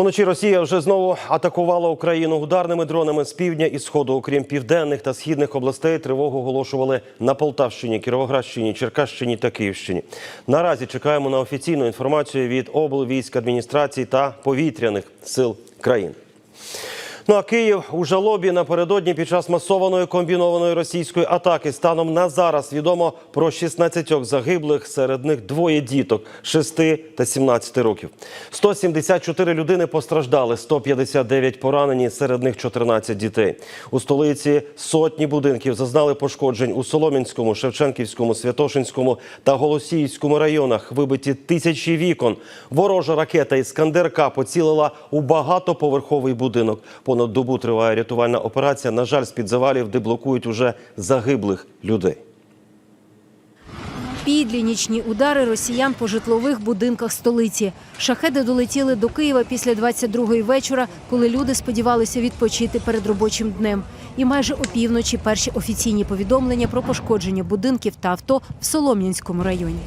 Уночі Росія вже знову атакувала Україну ударними дронами з півдня і сходу. Окрім південних та східних областей, тривогу оголошували на Полтавщині, Кіровоградщині, Черкащині та Київщині. Наразі чекаємо на офіційну інформацію від облвійськ адміністрації та повітряних сил країн. Ну а Київ у жалобі напередодні під час масованої комбінованої російської атаки станом на зараз відомо про 16 загиблих, серед них двоє діток 6 та 17 років. 174 людини постраждали, 159 поранені, серед них 14 дітей. У столиці сотні будинків зазнали пошкоджень у Солом'янському, Шевченківському, Святошинському та Голосіївському районах. Вибиті тисячі вікон. Ворожа ракета «Іскандер-К» поцілила у багатоповерховий будинок. Понад добу триває рятувальна операція. На жаль, з-під завалів деблокують уже загиблих людей. Підлі нічні удари росіян по житлових будинках столиці. Шахеди долетіли до Києва після 22-ї вечора, коли люди сподівалися відпочити перед робочим днем. І майже опівночі перші офіційні повідомлення про пошкодження будинків та авто в Солом'янському районі.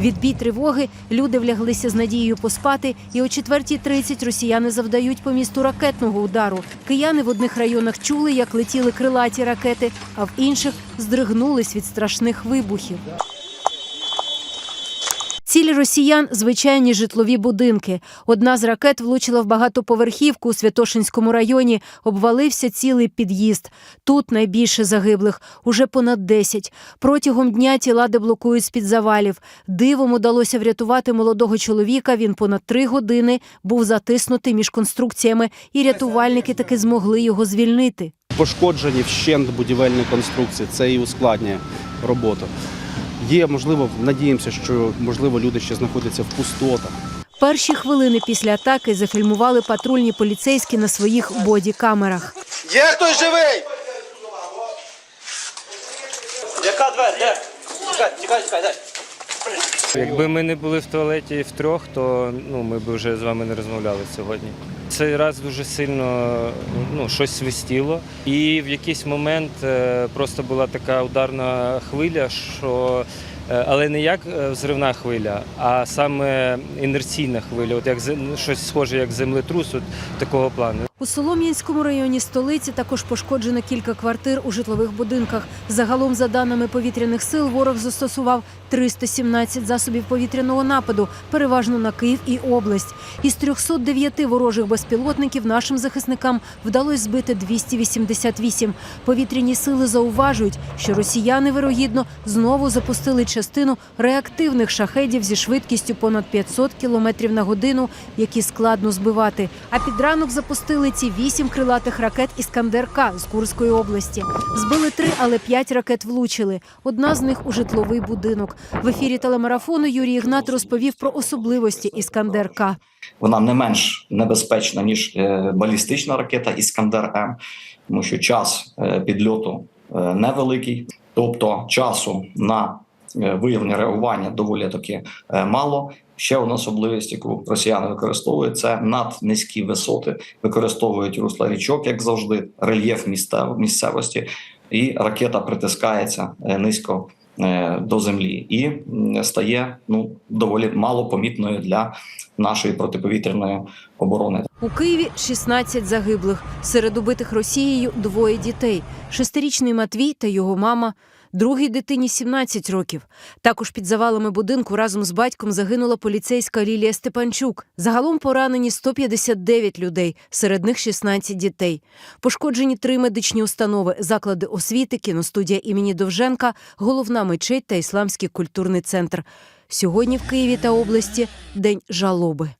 Відбій тривоги люди вляглися з надією поспати, і о 4.30 росіяни завдають по місту ракетного удару. Кияни в одних районах чули, як летіли крилаті ракети, а в інших здригнулись від страшних вибухів. Цілі росіян звичайні житлові будинки. Одна з ракет влучила в багатоповерхівку у Святошинському районі. Обвалився цілий під'їзд. Тут найбільше загиблих уже понад 10. Протягом дня тіла деблокують з під завалів. Дивом удалося врятувати молодого чоловіка. Він понад три години був затиснутий між конструкціями, і рятувальники таки змогли його звільнити. пошкоджені вщент будівельні конструкції. Це і ускладнює роботу. Є, можливо, надіємося, що можливо люди ще знаходяться в пустотах. Перші хвилини після атаки зафільмували патрульні поліцейські на своїх боді-камерах. Є хтось живий? Яка двері? Де? Тікай, тікай, тікай, дай. Якби ми не були в туалеті втрьох, то ну, ми б вже з вами не розмовляли сьогодні. Цей раз дуже сильно ну, щось свистіло, і в якийсь момент е, просто була така ударна хвиля, що е, але не як е, взривна хвиля, а саме інерційна хвиля, от як щось схоже, як землетрус, от такого плану. У Солом'янському районі столиці також пошкоджено кілька квартир у житлових будинках. Загалом, за даними повітряних сил, ворог застосував 317 засобів повітряного нападу, переважно на Київ і область. Із 309 ворожих безпілотників нашим захисникам вдалося збити 288. Повітряні сили зауважують, що росіяни, вирогідно, знову запустили частину реактивних шахедів зі швидкістю понад 500 км на годину, які складно збивати. А під ранок запустили ці вісім крилатих ракет «Іскандер-К» з Курської області. Збили три, але п'ять ракет влучили. Одна з них у житловий будинок. В ефірі телемарафону Юрій Ігнат розповів про особливості «Іскандер-К». вона не менш небезпечна ніж е, балістична ракета Іскандер М, тому що час е, підльоту е, невеликий, тобто часу на виявлення реагування доволі таки мало. Ще одна особливість, яку росіяни використовують, це наднизькі висоти, використовують русла річок, як завжди, рельєф місцев- місцевості, і ракета притискається низько до землі і стає ну доволі мало помітною для нашої протиповітряної оборони. У Києві 16 загиблих. Серед убитих Росією двоє дітей: шестирічний Матвій та його мама. Другій дитині 17 років. Також під завалами будинку разом з батьком загинула поліцейська Лілія Степанчук. Загалом поранені 159 людей, серед них 16 дітей. Пошкоджені три медичні установи, заклади освіти, кіностудія імені Довженка, головна мечеть та ісламський культурний центр. Сьогодні в Києві та області день жалоби.